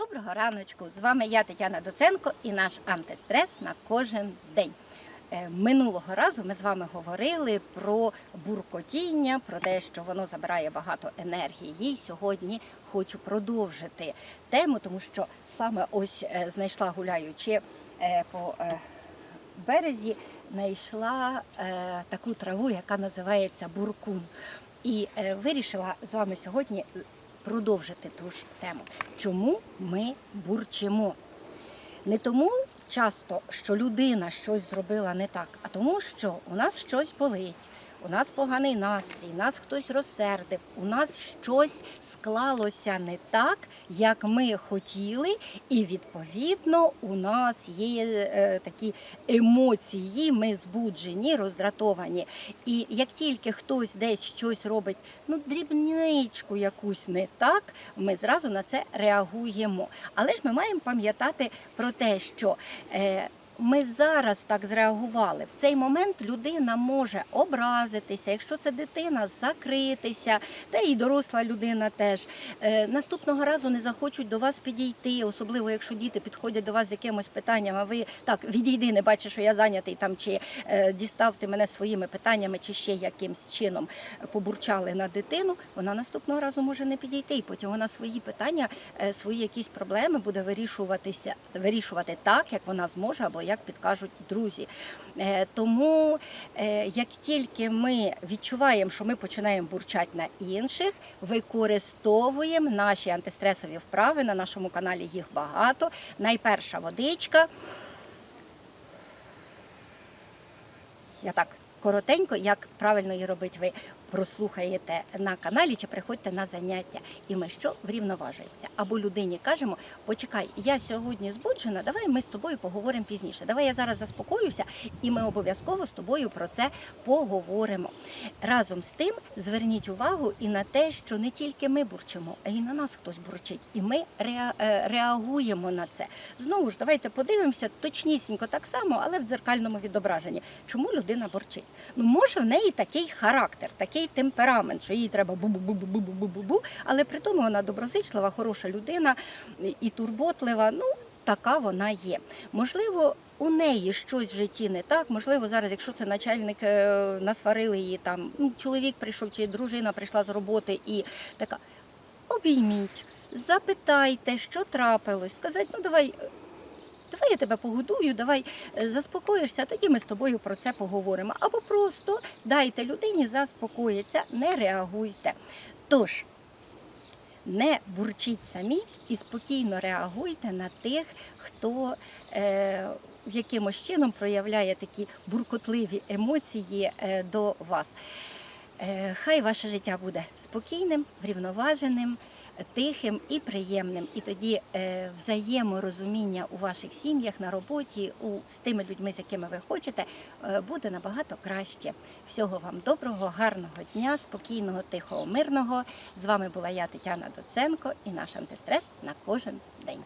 Доброго раночку! З вами я Тетяна Доценко і наш антистрес на кожен день. Е, Минулого разу ми з вами говорили про буркотіння, про те, що воно забирає багато енергії. І сьогодні хочу продовжити тему, тому що саме ось е, знайшла гуляючи е, по березі, знайшла таку траву, яка називається буркун. І вирішила з вами сьогодні продовжити ту ж тему. Чому ми бурчимо? Не тому часто, що людина щось зробила не так, а тому, що у нас щось болить, у нас поганий настрій, нас хтось розсердив, у нас щось склалося не так, як ми хотіли, і відповідно у нас є е, такі емоції, ми збуджені, роздратовані. І як тільки хтось десь щось робить, ну дрібничку якусь не так, ми зразу на це реагуємо. Але ж ми маємо пам'ятати про те, що е, ми зараз так зреагували. В цей момент людина може образитися, якщо це дитина, закритися, та і доросла людина теж. Е, наступного разу не захочуть до вас підійти, особливо якщо діти підходять до вас з якимось питанням, а ви так відійди, не бачиш, що я зайнятий там, чи е, дістав ти мене своїми питаннями, чи ще якимсь чином побурчали на дитину. Вона наступного разу може не підійти. І потім вона свої питання, е, свої якісь проблеми буде вирішуватися, вирішувати так, як вона зможе, або як підкажуть друзі. Е, Тому е, як тільки ми відчуваємо, що ми починаємо бурчати на інших, використовуємо наші антистресові вправи. На нашому каналі їх багато. Найперша водичка. Я так коротенько, як правильно її робити, ви прослухаєте на каналі чи приходьте на заняття. І ми що врівноважуємося. Або людині кажемо: почекай, я сьогодні збуджена, давай ми з тобою поговоримо пізніше. Давай я зараз заспокоюся, і ми обов'язково з тобою про це поговоримо. Разом з тим зверніть увагу і на те, що не тільки ми бурчимо, а й на нас хтось бурчить, і ми е, реагуємо на це. Знову ж давайте подивимося точнісінько так само, але в дзеркальному відображенні. Чому людина бурчить? Ну може в неї такий характер, такий темперамент, що їй треба бу-бу-бу-бу-бу-бу-бу, але при тому вона доброзичлива, хороша людина і турботлива. Ну така вона є. Можливо. У неї щось в житті не так. Можливо, зараз, якщо це начальник е, насварили її там, ну, чоловік прийшов чи дружина прийшла з роботи і така обійміть, запитайте, що трапилось, сказати, ну давай, давай я тебе погодую, давай е, заспокоїшся, тоді ми з тобою про це поговоримо. Або просто дайте людині заспокоїться, не реагуйте. Тож, не бурчіть самі і спокійно реагуйте на тих, хто е, якимось чином проявляє такі буркотливі емоції е, до вас. Е, хай ваше життя буде спокійним, врівноваженим, тихим і приємним. І тоді е, взаєморозуміння у ваших сім'ях, на роботі, у, з тими людьми, з якими ви хочете, е, буде набагато краще. Всього вам доброго, гарного дня, спокійного, тихого, мирного. З вами була я, Тетяна Доценко, і наш антистрес на кожен день.